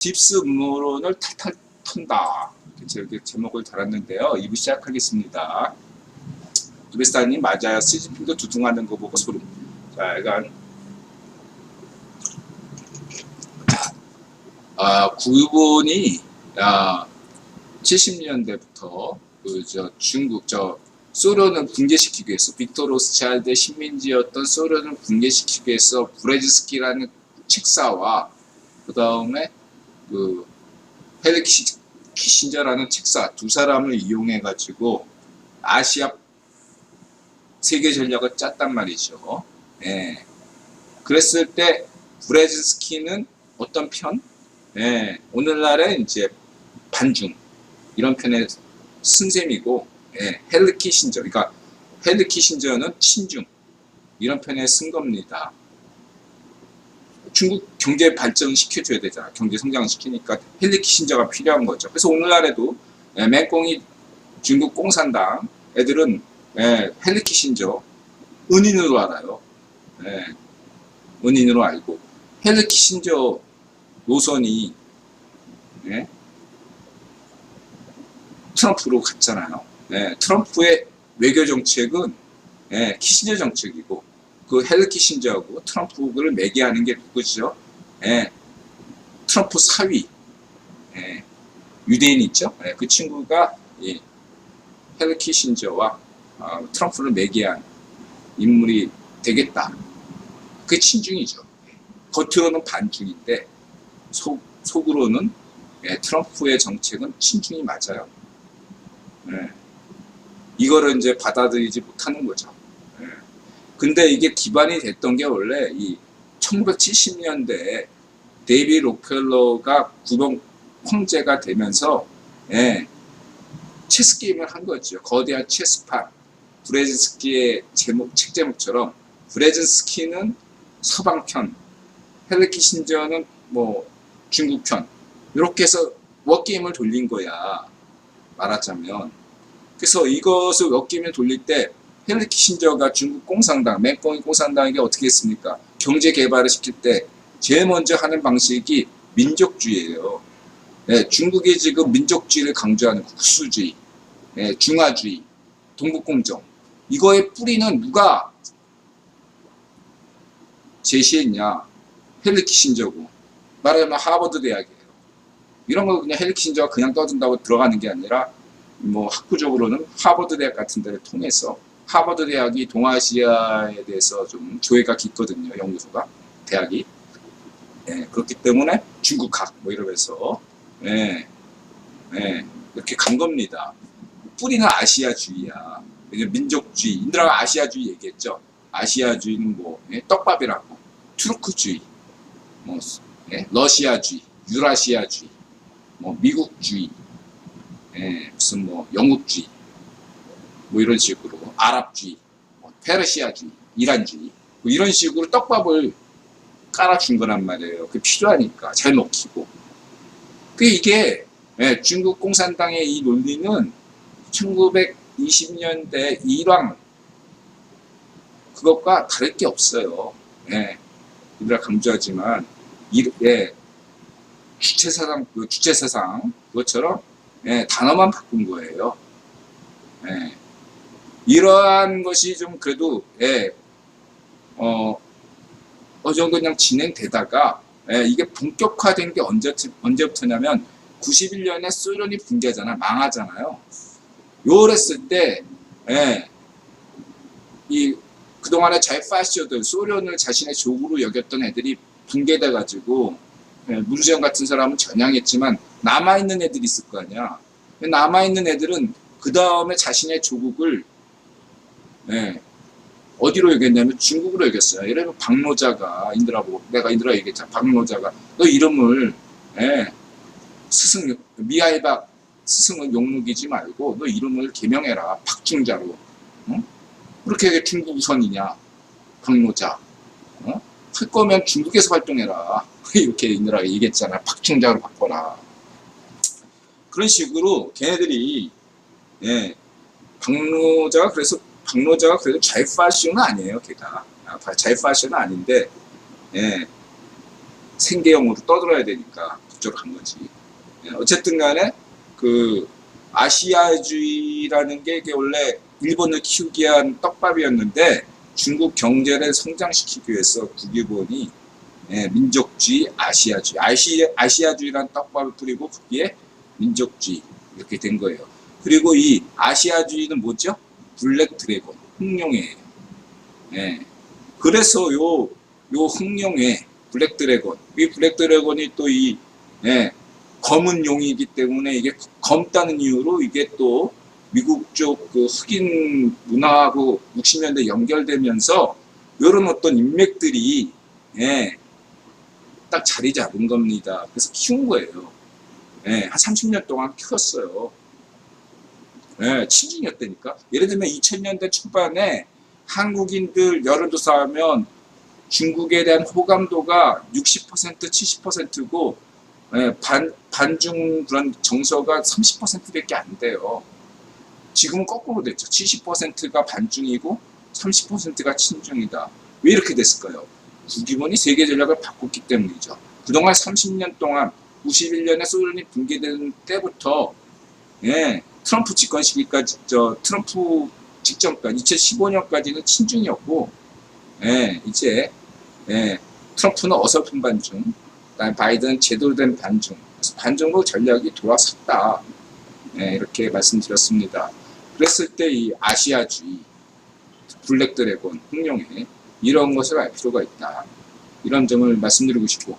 딥스 음모론을 탈탈 턴다. 이렇게 제목을 달았는데요. 2부 시작하겠습니다. 두베스타님 맞아요. 시진핑도 두둥하는 거 보고 소름. 자, 약간 아, 구본이 아, 70년대부터 그 저 중국 저 소련을 붕괴시키기 위해서 빅토 로스차일드의 식민지였던 소련을 붕괴시키기 위해서 브레즈스키라는 책사와 그 다음에 그 키시- 키신저라는 책사 두 사람을 이용해 가지고 아시아 세계 전략을 짰단 말이죠. 예. 그랬을 때 브레즈스키는 어떤 편? 예. 오늘날의 이제 반중 이런 편의 쓴셈이고 예. 헬리 키신저 그러니까 헬리 키신저는 친중 이런 편에 쓴 겁니다. 중국 경제 발전 시켜줘야 되잖아. 경제 성장 시키니까 헬리 키신저가 필요한 거죠. 그래서 오늘날에도 예, 맹꽁이 중국 공산당 애들은 예, 헬리 키신저 은인으로 알아요. 예, 은인으로 알고 헬리 키신저 노선이 예, 트럼프로 갔잖아요. 예, 트럼프의 외교 정책은 예, 키신저 정책이고 그 헬리 키신저하고 트럼프를 매개하는 게 누구죠? 예, 트럼프 사위 예, 유대인 있죠? 예, 그 친구가 이 헬리 키신저와 어, 트럼프를 매개한 인물이 되겠다. 그게 친중이죠. 예, 겉으로는 반중인데 속, 속으로는 예, 트럼프의 정책은 친중이 맞아요. 예, 이거를 이제 받아들이지 못하는 거죠. 예. 근데 이게 기반이 됐던 게 원래 이 1970년대에 데이비 록펠러가 구동 황제가 되면서 예, 체스 게임을 한 거죠. 거대한 체스판. 브레진스키의 제목 책 제목처럼 브레진스키는 서방 편, 헬리 키신저는 뭐 중국 편 이렇게 해서 워 게임을 돌린 거야. 말하자면 그래서 이것을 워 게임을 돌릴 때 헬리 키신저가 중국 공산당, 맹꽁이 공산당에게 어떻게 했습니까? 경제 개발을 시킬 때 제일 먼저 하는 방식이 민족주의예요. 예, 중국이 지금 민족주의를 강조하는 국수주의, 예, 중화주의, 동북공정 이거의 뿌리는 누가 제시했냐? 헬리 키신저고 말하자면 하버드 대학이에요. 이런 거 그냥 헬리 키신저가 그냥 떠든다고 들어가는 게 아니라 뭐 학구적으로는 하버드 대학 같은 데를 통해서 하버드 대학이 동아시아에 대해서 좀 조예가 깊거든요. 연구소가 대학이 예, 그렇기 때문에 중국학 뭐 이러면서 예, 예, 이렇게 간 겁니다. 뿌리는 아시아주의야. 민족주의, 인드라가 아시아주의 얘기했죠. 아시아주의는 뭐 예, 떡밥이라고, 투르크주의, 뭐 예, 러시아주의, 유라시아주의, 뭐 미국주의, 예, 무슨 뭐 영국주의, 뭐 이런 식으로 아랍주의, 뭐 페르시아주의, 이란주의, 뭐 이런 식으로 떡밥을 깔아준 거란 말이에요. 그게 필요하니까 잘 먹히고. 그 이게 예, 중국 공산당의 이 논리는 1920년대 일왕 그것과 다를 게 없어요. 예, 이들아 강조하지만 이, 예, 주체 사상 그 주체 사상 그것처럼 예, 단어만 바꾼 거예요. 예, 이러한 것이 좀 그래도 예, 어, 어느 정도 그냥 진행되다가 예, 이게 본격화된 게 언제, 언제부터냐면 91년에 소련이 붕괴하잖아 망하잖아요. 요랬을 때 예, 이 그동안의 자유파시오들 소련을 자신의 조국으로 여겼던 애들이 붕괴돼 가지고 예, 문수영 같은 사람은 전향했지만 남아있는 애들이 있을 거 아니야. 남아있는 애들은 그 다음에 자신의 조국을 예, 어디로 여겼냐면 중국으로 여겼어요. 예를 들면 박노자가 인드라 보고 내가 인드라 얘기했잖아. 박노자가 너 이름을 예, 스승 미아이박 스승은 용록이지 말고 너 이름을 개명해라 박중자로. 어? 그렇게 중국 우선이냐 박노자. 어? 할 거면 중국에서 활동해라. 이렇게 인드라가 얘기했잖아. 박중자로 바꿔라. 그런 식으로 걔네들이 예, 박노자가 그래서 박노자가 그래도 자이파시오는 아니에요, 걔가. 아, 자이파시오는 아닌데, 예, 생계형으로 떠들어야 되니까. 목적으로 간 거지. 예, 어쨌든 간에 그 아시아주의라는 게 이게 원래 일본을 키우기 위한 떡밥이었는데 중국 경제를 성장시키기 위해서 국일본이 예, 민족주의, 아시아주의, 아시, 아시아주의라는 떡밥을 뿌리고 거기에 민족주의 이렇게 된 거예요. 그리고 이 아시아주의는 뭐죠? 블랙 드래곤, 흑룡이에요. 예. 그래서 요, 요 흑룡의 블랙 드래곤, 이 블랙 드래곤이 또 이, 예, 검은 용이기 때문에 이게 검다는 이유로 이게 또 미국 쪽 그 흑인 문화하고 60년대 연결되면서 이런 어떤 인맥들이 예, 딱 자리 잡은 겁니다. 그래서 키운 거예요. 예, 한 30년 동안 키웠어요. 예, 친중이었다니까. 예를 들면 2000년대 초반에 한국인들 여론조사하면 중국에 대한 호감도가 60% 70%고 예, 반, 반중 그런 정서가 30%밖에 안 돼요. 지금은 거꾸로 됐죠. 70%가 반중이고 30%가 친중이다. 왜 이렇게 됐을까요? 국기본이 세계 전략을 바꿨기 때문이죠. 그동안 30년 동안 91년에 소련이 붕괴된 때부터 예, 트럼프 집권 시기까지 저 트럼프 직전까지 2015년까지는 친중이었고 예, 이제 예, 트럼프는 어설픈 반중, 바이든 제대로 된 반중, 반중국 전략이 돌아섰다. 예, 이렇게 말씀드렸습니다. 그랬을 때 이 아시아주의, 블랙 드래곤, 흑룡회 이런 것을 알 필요가 있다. 이런 점을 말씀드리고 싶고